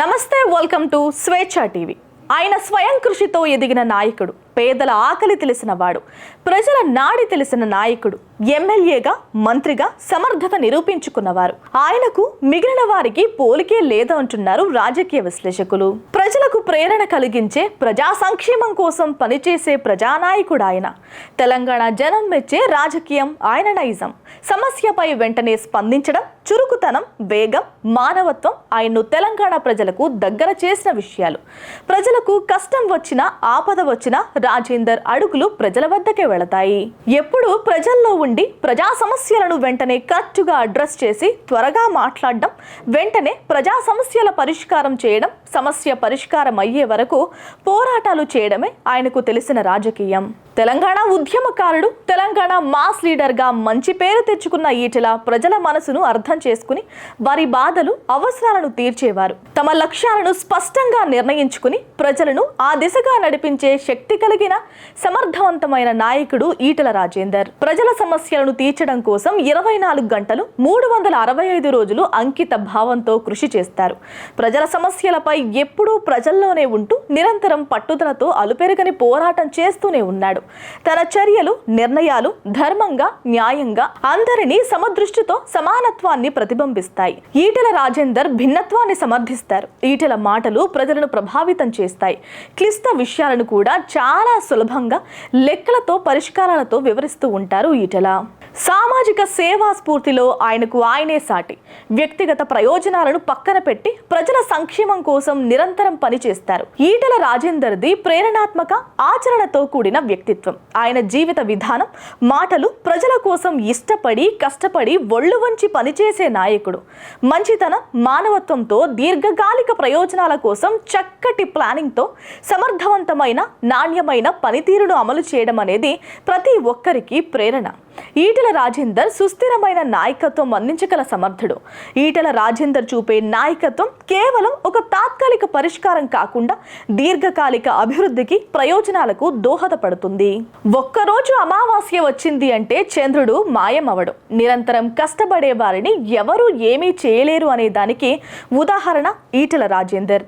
నమస్తే welcome to స్వేచ్ఛ TV. ఆయన స్వయం కృషితో ఎదిగిన నాయకుడు పేదల ఆకలి తెలిసిన వాడు ప్రజల నాడి తెలిసిన నాయకుడు ఎమ్మెల్యేగా మంత్రిగా సమర్థత నిరూపించుకున్నవారు. ఆయనకు మిగిలిన వారికి పోలికే లేదంటున్నారు రాజకీయ విశ్లేషకులు. ప్రజలకు ప్రేరణ కలిగించే ప్రజా సంక్షేమం కోసం పనిచేసే ప్రజానాయకుడు ఆయన తెలంగాణ జనం మెచ్చే రాజకీయం ఆయన నైజం. సమస్యపై వెంటనే స్పందించడం చురుకుతనం వేగం మానవత్వం ఆయన్ను తెలంగాణ ప్రజలకు దగ్గర చేసిన విషయాలు. ప్రజలకు కష్టం వచ్చినా ఆపద వచ్చినా రాజేందర్ అడుగులు ప్రజల వద్దకే వెళతాయి. ఎప్పుడు ప్రజల్లో ఉండి ప్రజా సమస్యలను వెంటనే కరెక్ట్గా అడ్రస్ చేసి త్వరగా మాట్లాడడం వెంటనే ప్రజా సమస్యల పరిష్కారం చేయడం సమస్య పరిష్కారం అయ్యే వరకు పోరాటాలు చేయడమే ఆయనకు తెలిసిన రాజకీయం. తెలంగాణ ఉద్యమకారుడు తెలంగాణ మాస్ లీడర్గా మంచి పేరు తెచ్చుకున్న ఈటెల ప్రజల మనసును అర్థం చేసుకుని వారి బాధలు అవసరాలను తీర్చేవారు. తమ లక్ష్యాలను స్పష్టంగా నిర్ణయించుకుని ప్రజలను ఆ దిశగా నడిపించే శక్తి కలిగిన సమర్థవంతమైన నాయకుడు ఈటెల రాజేందర్. ప్రజల సమస్యలను తీర్చడం కోసం ఇరవై నాలుగు గంటలు మూడు వందల అరవై ఐదు రోజులు అంకిత భావంతో కృషి చేస్తారు. ప్రజల సమస్యలపై ఎప్పుడూ ప్రజల్లోనే ఉంటూ నిరంతరం పట్టుదలతో అలుపెరగని పోరాటం చేస్తూనే ఉన్నాడు. తన చర్యలు నిర్ణయాలు ధర్మంగా న్యాయంగా అందరినీ సమదృష్టితో సమానత్వాన్ని ప్రతిబింబిస్తాయి. ఈటెల రాజేందర్ భిన్నత్వాన్ని సమర్థిస్తారు. ఈటెల మాటలు ప్రజలను ప్రభావితం చేస్తాయి. క్లిష్ట విషయాలను కూడా చాలా సులభంగా లెక్కలతో పరిష్కారాలతో వివరిస్తూ ఉంటారు ఈటెల. సామాజిక సేవా స్ఫూర్తిలో ఆయనకు ఆయనే సాటి. వ్యక్తిగత ప్రయోజనాలను పక్కన పెట్టి ప్రజల సంక్షేమం కోసం నిరంతరం పనిచేస్తారు. ఈటల రాజేందర్ది ప్రేరణాత్మక ఆచరణతో కూడిన వ్యక్తిత్వం. ఆయన జీవిత విధానం మాటలు ప్రజల కోసం ఇష్టపడి కష్టపడి ఒళ్ళు వంచి పనిచేసే నాయకుడు. మంచితనం మానవత్వంతో దీర్ఘకాలిక ప్రయోజనాల కోసం చక్కటి ప్లానింగ్తో సమర్థవంతమైన నాణ్యమైన పనితీరును అమలు చేయడం అనేది ప్రతి ఒక్కరికి ప్రేరణ. ఈటల రాజేందర్ సుస్థిరమైన నాయకత్వం అందించగల సమర్థుడు. ఈటల రాజేందర్ చూపే నాయకత్వం కేవలం ఒక తాత్కాలిక పరిష్కారం కాకుండా దీర్ఘకాలిక అభివృద్ధికి ప్రయోజనాలకు దోహదపడుతుంది. ఒక్కరోజు అమావాస్య వచ్చింది అంటే చంద్రుడు మాయమవడు. నిరంతరం కష్టపడే వారిని ఎవరూ ఏమీ చేయలేరు అనే దానికి ఉదాహరణ ఈటల రాజేందర్.